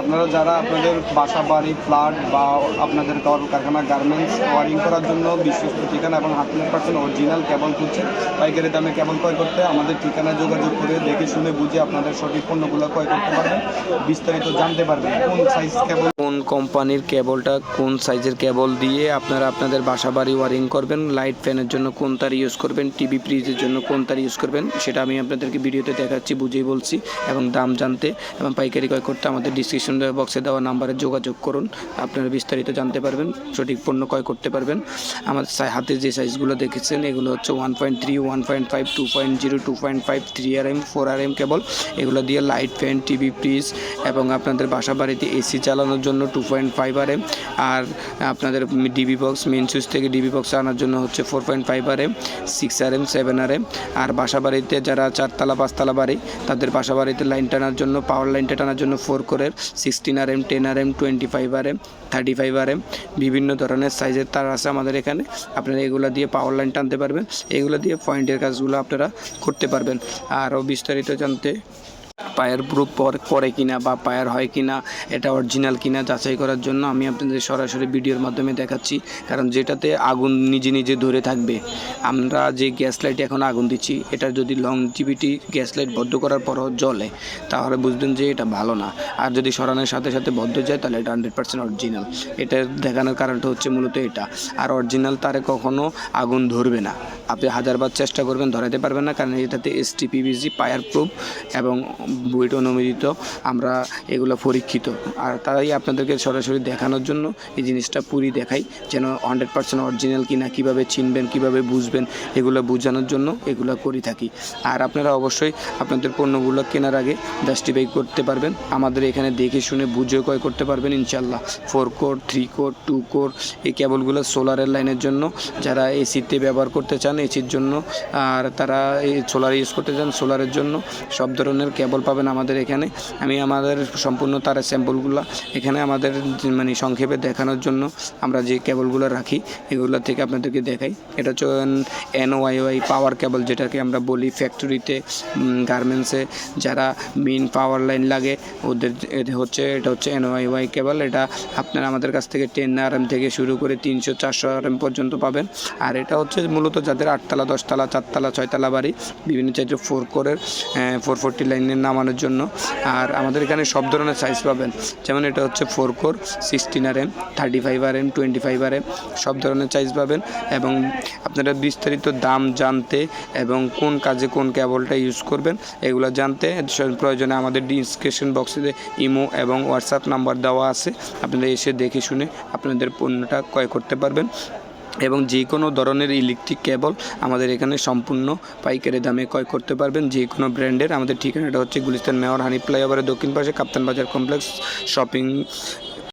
আপনারা যারা আপনাদের বাসা, বাড়ি, ফ্ল্যাট বা আপনাদের কারখানা গার্মেন্টস ওয়ারিং করার জন্য বিশ্বস্ত ঠিকানা এবং হান্ড্রেড পার্সেন্ট অরিজিনাল কেবল খুঁজছেন, পাইকারি দামে কেবল ক্রয় করতে আমাদের ঠিকানায় যোগাযোগ করে দেখে শুনে বুঝে আপনাদের সঠিক পণ্যগুলো ক্রয় করতে পারবেন, বিস্তারিত জানতে পারবেন কোন সাইজ কেবল কোন কোম্পানির কেবলটা কোন সাইজের কেবল দিয়ে আপনারা আপনাদের বাসা, বাড়ি ওয়ারিং করবেন লাইট ফ্যানের জন্য কোন তার ইউজ করবেন টিভি ফ্রিজের জন্য কোন তার ইউজ করবেন, সেটা আমি আপনাদেরকে ভিডিওতে দেখাচ্ছি, বুঝেই বলছি এবং দাম জানতে এবং পাইকারি ক্রয় করতে আমাদের ডিসক্রিপশন বক্সে দেওয়া নাম্বারে যোগাযোগ করুন। আপনারা বিস্তারিত জানতে পারবেন, সঠিক পণ্য ক্রয় করতে পারবেন। আমাদের হাতে যে সাইজগুলো দেখেছেন, এগুলো হচ্ছে one point three one point five two point zero two point five three R M four R M cable এগুলো দিয়ে লাইট ফ্যান টিভি ফ্রিজ এবং আপনাদের বাসা বাড়িতে এসি চালানোর জন্য two point five R M আর আপনাদের ডিবি বক্স মেন সুইচ থেকে ডিবি বক্স আনার জন্য হচ্ছে four point five R M six R M seven R M আর বাসা বাড়িতে যারা চারতলা, পাঁচতলা বাড়ি, তাদের বাসা বাড়িতে লাইন টানার জন্য পাওয়ার লাইনটা টানার জন্য ফোর কোরের sixteen R M ten R M twenty five R M thirty five R M বিভিন্ন ধরনের সাইজের তার আছে আমাদের এখানে। আপনারা এগুলো দিয়ে পাওয়ার লাইন টানতে পারবেন। এগুলো দিয়ে পয়েন্টের কাজগুলো আপনারা করতে পারবেন। আরও বিস্তারিত জানতে পায়ের প্রুফ করে কিনা বা পায়ের হয় কিনা, এটা অরিজিনাল কিনা যাচাই করার জন্য আমি আপনাদের সরাসরি ভিডিওর মাধ্যমে দেখাচ্ছি। কারণ যেটাতে আগুন নিজে নিজে ধরে থাকবে, আমরা যে গ্যাস লাইটে এখন আগুন দিচ্ছি, এটা যদি লং লংজিভিটি গ্যাস লাইট বদ্ধ করার পরও জ্বলে, তাহলে বুঝবেন যে এটা ভালো না। আর যদি সরানোর সাথে সাথে বদ্ধ যায়, তাহলে এটা হান্ড্রেড পার্সেন্ট অরিজিনাল এটা দেখানোর কারণটা হচ্ছে মূলত এটা। আর অরিজিনাল তারে কখনো আগুন ধরবে না। আপনি হাজারবার চেষ্টা করবেন, ধরাতে পারবেন না, কারণ এটাতে এস এসটিপিবিজি পায়ার প্রুফ এবং বুয়েট অনুমোদিত। আমরা এগুলো পরীক্ষিত। আর তাই আপনাদেরকে সরাসরি দেখানোর জন্য এই জিনিসটা পুরি দেখাই, যেন হান্ড্রেড পার্সেন্ট অরিজিনাল কিনা, কীভাবে চিনবেন, কীভাবে বুঝবেন, এগুলো বোঝানোর জন্য এগুলো করে থাকি। আর আপনারা অবশ্যই আপনাদের পণ্যগুলো কেনার আগে জাস্টিফাই করতে পারবেন। আমাদের এখানে দেখে শুনে বুঝে ক্রয় করতে পারবেন ইনশাল্লাহ four core three core two core এই কেবলগুলো সোলারের লাইনের জন্য। যারা এসিতে ব্যবহার করতে চান এসির জন্য, আর তারা এই সোলার ইউজ করতে চান সোলারের জন্য। সব ধরনের কেবল পাবেন আমাদের এখানে। আমি আমাদের সম্পূর্ণ তার স্যাম্পলগুলো এখানে আমাদের মানে সংক্ষেপে দেখানোর জন্য আমরা যে কেবলগুলো রাখি, এগুলো থেকে আপনাদেরকে দেখাই। এটা হচ্ছে এন ওয়াই পাওয়ার কেবল যেটাকে আমরা বলি ফ্যাক্টরিতে গার্মেন্টসে যারা মেন পাওয়ার লাইন লাগে, ওদের হচ্ছে, এটা হচ্ছে এন ওয়াই কেবল এটা আপনারা আমাদের কাছ থেকে টেন আর এম থেকে শুরু করে তিনশো চারশো আর এম পর্যন্ত পাবেন। আর এটা হচ্ছে মূলত যাদের আটতলা, দশতলা, চারতলা, ছয়তলা বাড়ি, বিভিন্ন চাইজে ফোর কোরের ফোর ফোরটি লাইনের নামানোর জন্য। আর আমাদের এখানে সব ধরনের সাইজ পাবেন। যেমন এটা হচ্ছে four core sixteen R M thirty five R M twenty five R M সব ধরনের সাইজ পাবেন। এবং আপনারা বিস্তারিত দাম জানতে এবং কোন কাজে কোন কেবলটা ইউজ করবেন, এগুলো জানতে প্রয়োজনে আমাদের ডিসক্রিপশন বক্সে ইমো এবং হোয়াটসঅ্যাপ নাম্বার দেওয়া আছে। আপনারা এসে দেখে শুনে আপনাদের পণ্যটা ক্রয় করতে পারবেন। এবং যে কোনো ধরনের ইলেকট্রিক কেবল আমাদের এখানে সম্পূর্ণ পাইকারি দামে ক্রয় করতে পারবেন। যে কোনো ব্র্যান্ডের আমাদের ঠিকানাটা হচ্ছে গুলিস্তান মেয়র হানি ফ্লাইওভারের দক্ষিণ পাশে কাপ্তান বাজার কমপ্লেক্স শপিং